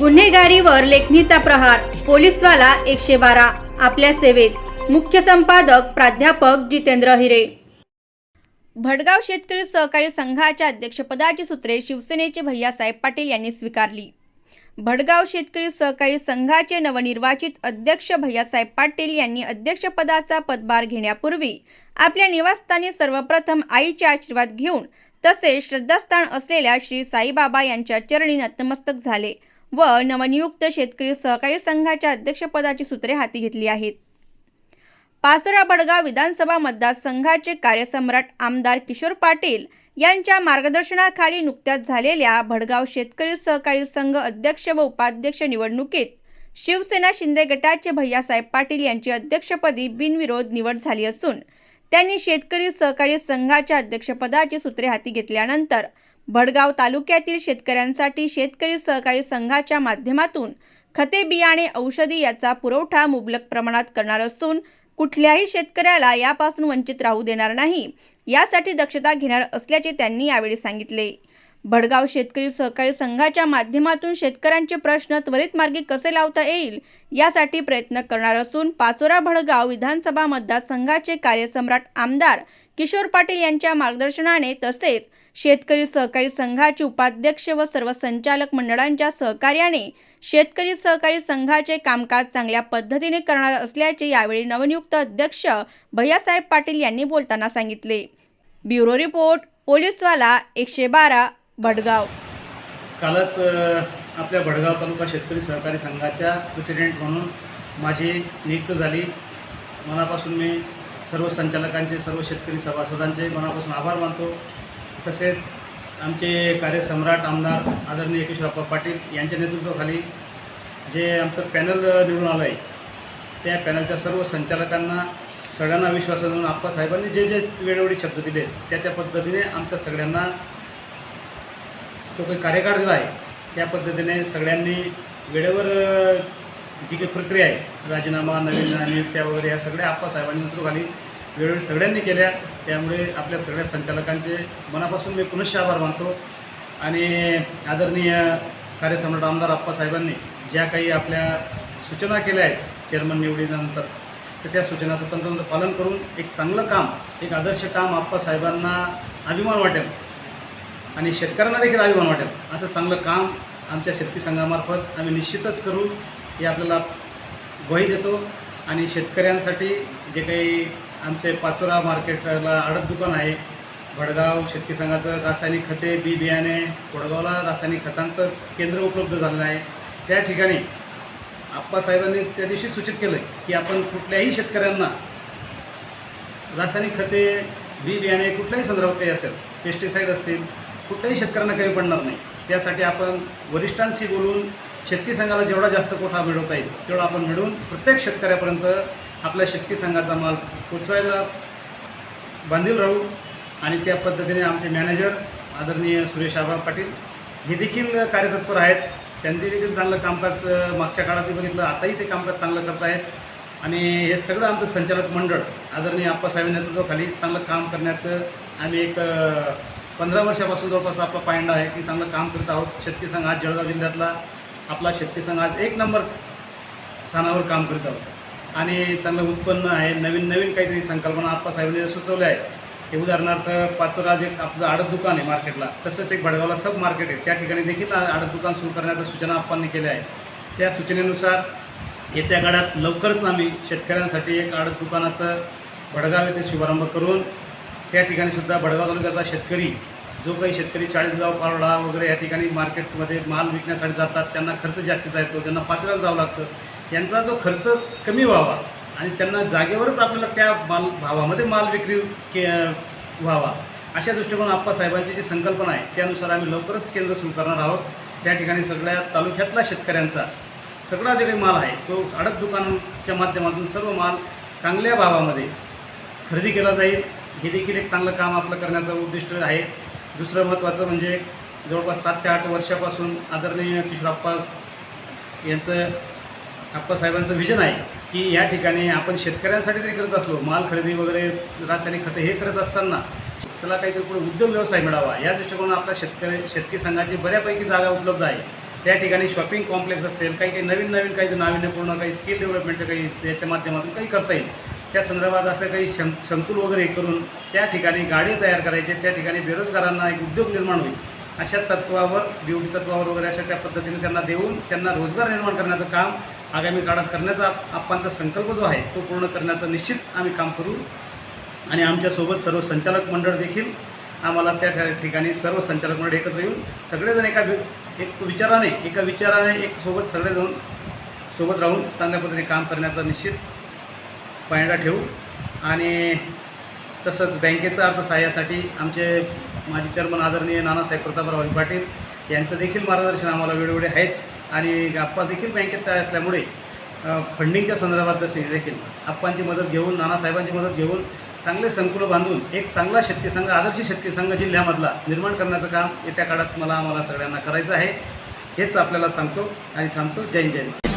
गुन्हेगारीवर लेखणीचा प्रहार पोलीसवाला एकशे बारा आपल्या सेवेत. मुख्य संपादक प्राध्यापक जितेंद्र हिरे. भडगाव शेतकरी सहकारी संघाच्या अध्यक्षपदाची सूत्रे शिवसेनेचे भैयासाहेब पाटील यांनी स्वीकारली. भडगाव शेतकरी सहकारी संघाचे नवनिर्वाचित अध्यक्ष भैयासाहेब पाटील यांनी अध्यक्षपदाचा पदभार घेण्यापूर्वी आपल्या निवासस्थानी सर्वप्रथम आईचे आशीर्वाद घेऊन तसेच श्रद्धास्थान असलेल्या श्री साईबाबा यांच्या चरणी नतमस्तक झाले. व नवनियुक्त शेतकरी सहकारी संघाच्या अध्यक्षपदाची सूत्रे हाती घेतली आहेत. पासरा भडगाव विधानसभा मतदारसंघाचे कार्यसम्राट आमदार किशोर पाटील यांच्या मार्गदर्शनाखाली नुकत्याच झालेल्या भडगाव शेतकरी सहकारी संघ अध्यक्ष व उपाध्यक्ष निवडणुकीत शिवसेना शिंदे गटाचे भैयासाहेब पाटील यांची अध्यक्षपदी बिनविरोध निवड झाली असून त्यांनी शेतकरी सहकारी संघाच्या अध्यक्षपदाची सूत्रे हाती घेतल्यानंतर भडगाव तालुक्यातील शेतकऱ्यांसाठी शेतकरी सहकारी संघाच्या माध्यमातून खते बियाणे औषधी याचा पुरवठा मुबलक प्रमाणात करणार असून कुठल्याही शेतकऱ्याला यापासून वंचित राहू देणार नाही. यासाठी दक्षता घेणार असल्याचे त्यांनी यावेळी सांगितले. भडगाव शेतकरी सहकारी संघाच्या माध्यमातून शेतकऱ्यांचे प्रश्न त्वरित मार्गी कसे लावता येईल यासाठी प्रयत्न करणार असून पाचोरा भडगाव विधानसभा मतदारसंघाचे कार्यसम्राट आमदार किशोर पाटील यांच्या मार्गदर्शनाने तसेच शेतकरी सहकारी संघाचे उपाध्यक्ष व सर्व संचालक मंडळांच्या सहकार्याने शेतकरी सहकारी संघाचे कामकाज चांगल्या पद्धतीने करणार असल्याचे यावेळी नवनियुक्त अध्यक्ष भैयासाहेब पाटील यांनी बोलताना सांगितले. ब्युरो रिपोर्ट पोलीसवाला एकशे बारा भडगाव. कालच आपल्या भडगाव तालुका शेतकरी सहकारी संघाच्या प्रेसिडेंट म्हणून माझी नियुक्त झाली. मनापासून मी सर्व संचालकांचे सर्व शेतकरी सभासदांचे मनापासून आभार मानतो. तसेच आमचे कार्यसम्राट आमदार आदरणीय किशोरप्पा पाटील यांच्या नेतृत्वाखाली जे आमचं पॅनल निवडून आलं आहे त्या पॅनलच्या सर्व संचालकांना सगळ्यांना विश्वास देऊन आप्पासाहेबांनी जे जे वेळोवेळी शब्द दिले त्या त्या पद्धतीने आमच्या सगळ्यांना तो काही कार्यकाळ दिला आहे त्या पद्धतीने सगळ्यांनी वेळेवर जी काही प्रक्रिया आहे राजीनामा नवीन नियुक्त्या वगैरे ह्या सगळ्या आप्पासाहेबांनी नेतृत्वाखाली वेळोवेळी सगळ्यांनी केल्या. त्यामुळे आपल्या सगळ्या संचालकांचे मनापासून मी पुनश्च आभार मानतो. आणि आदरणीय कार्यसम्राट आमदार आप्पासाहेबांनी ज्या काही आपल्या सूचना केल्या आहेत चेअरमन निवडीनंतर तर त्या सूचनाचं तंतोतंत पालन करून एक चांगलं काम एक आदर्श काम आप्पासाहेबांना अभिमान वाटेल. आणि शेतकऱ्यांना देखील अभिमान वाटेल. असं चांगलं काम आमच्या शेतकरी संघामार्फत आम्ही निश्चितच करू हे आपल्याला ग्वाही देतो. आणि शेतकऱ्यांसाठी जे काही आमचे पाचोरा मार्केटला आडत दुकान आहे भडगाव शेतकरी संघाचं रासायनिक खते बी बियाणे कोडगावला रासायनिक खतांचं केंद्र उपलब्ध झालेलं आहे. त्या ठिकाणी आप्पासाहेबांनी त्या दिवशी सूचित केलं की आपण कुठल्याही शेतकऱ्यांना रासायनिक खते बी बियाणे कुठल्याही संदर्भात काही असेल पेस्टिसाईड असतील कुठल्याही शेतकऱ्यांना कमी पडणार नाही. त्यासाठी आपण वरिष्ठांशी बोलून शेतकी संघाला जेवढा जास्त कोठा मिळवता येईल तेवढा आपण मिळवून प्रत्येक शेतकऱ्यापर्यंत आपल्या शेतकी संघाचा माल पोचवायला बांधील राहू. आणि त्या पद्धतीने आमचे मॅनेजर आदरणीय सुरेश आबा पाटील हे देखील कार्यतत्पर आहेत. त्यांनी देखील चांगलं कामकाज मागच्या काळातही बघितलं आताही ते कामकाज चांगलं करत आहेत. आणि हे सगळं आमचं संचालक मंडळ आदरणीय आप्पासाहेब नेतृत्वाखाली चांगलं काम करण्याचं आम्ही एक पंधरा वर्षापासून जवळपास आपला पायंडा आहे की चांगलं काम करत आहोत. शेतकरी संघ आज जळगाव जिल्ह्यातला आपला शेतकरी संघ आज एक नंबर स्थानावर काम करत आहोत. आणि चांगलं उत्पन्न आहे नवीन नवीन काहीतरी संकल्पना आप्पासाहेबांनी सुचवल्या आहेत. हे उदाहरणार्थ पाचोराज एक आपलं आडत दुकान आहे मार्केटला. तसंच एक भडगावला सब मार्केट आहे. त्या ठिकाणी देखील आडत दुकान सुरू करण्याच्या सूचना आप्पांनी केल्या आहेत. त्या सूचनेनुसार येत्या काळात लवकरच आम्ही शेतकऱ्यांसाठी एक आडत दुकानाचं भडगाव येथे शुभारंभ करून त्या ठिकाणी सुद्धा भडगाव तालुक्याचा शेतकरी जो काही शेतकरी चाळीसगाव पारोडा वगैरे या ठिकाणी मार्केटमध्ये माल विकण्यासाठी जातात त्यांना खर्च जास्तीचा येतो त्यांना पाचव्याला जावं लागतं. यांचा जो खर्च कमी व्हावा आणि त्यांना जागेवरच आपल्याला त्या माल भावामध्ये माल विक्री के व्हावा अशा दृष्टिकोन आप्पासाहेबांची जी संकल्पना आहे त्यानुसार आम्ही लवकरच केंद्र सुरू करणार आहोत. त्या ठिकाणी सगळ्या तालुक्यातला शेतकऱ्यांचा सगळा जे काही माल आहे तो अडक दुकानाच्या माध्यमातून सर्व माल चांगल्या भावामध्ये खरेदी केला जाईल. हे देखील एक चांगलं काम आपलं करण्याचं उद्दिष्ट आहे. दुसरं महत्त्वाचं म्हणजे जवळपास सात ते आठ वर्षापासून आदरणीय किशोरप्पा यांचं आप्पासाहेबांचं विजन आहे की या ठिकाणी आपण शेतकऱ्यांसाठी जरी करत असलो माल खरेदी वगैरे रासायनिक खतं हे करत असताना त्याला काहीतरी पुढे उद्योग व्यवसाय मिळावा. या दृष्टिकोनातून आपल्या शेतकरी शेतकरी संघाची बऱ्यापैकी जागा उपलब्ध आहे. त्या ठिकाणी शॉपिंग कॉम्प्लेक्स असेल काही काही नवीन नवीन काही नाविन्यपूर्ण काही स्किल डेव्हलपमेंटच्या काही याच्या माध्यमातून काही करता येईल. त्या संदर्भात असं काही शं संकुल वगैरे करून त्या ठिकाणी गाडी तयार करायचे त्या ठिकाणी बेरोजगारांना एक उद्योग निर्माण होईल. अशा तत्वावर ड्युटी तत्वावर वगैरे अशा त्या पद्धतीने त्यांना देऊन त्यांना रोजगार निर्माण करण्याचं काम आगामी काळात करण्याचा आप्पांचा संकल्प जो आहे तो पूर्ण करण्याचं निश्चित आम्ही काम करू. आणि आमच्यासोबत सर्व संचालक मंडळ देखील आम्हाला त्या ठिकाणी सर्व संचालक मंडळ एकत्र येऊन सगळेजण एका एक विचाराने एका विचाराने एक सोबत सगळेजण सोबत राहून चांगल्या पद्धतीने काम करण्याचा निश्चित पायंडा ठेवू. आणि तसंच बँकेचं अर्थसहाय्यासाठी आमचे माजी चेअरमन आदरणीय नानासाहेब प्रतापराव हरी पाटील यांचं देखील मार्गदर्शन आम्हाला वेळोवेळी आहेच. आणि आप्पा देखील बँकेत तयार असल्यामुळे फंडिंगच्या संदर्भात देखील देखील आप्पांची मदत घेऊन नानासाहेबांची मदत घेऊन चांगले संकुलं बांधून एक चांगला शेतकरी संघ आदर्श शेतकरी संघ जिल्ह्यामधला निर्माण करण्याचं काम येत्या काळात मला आम्हाला सगळ्यांना करायचं आहे. हेच आपल्याला सांगतो आणि थांबतो. जय हिंद, जय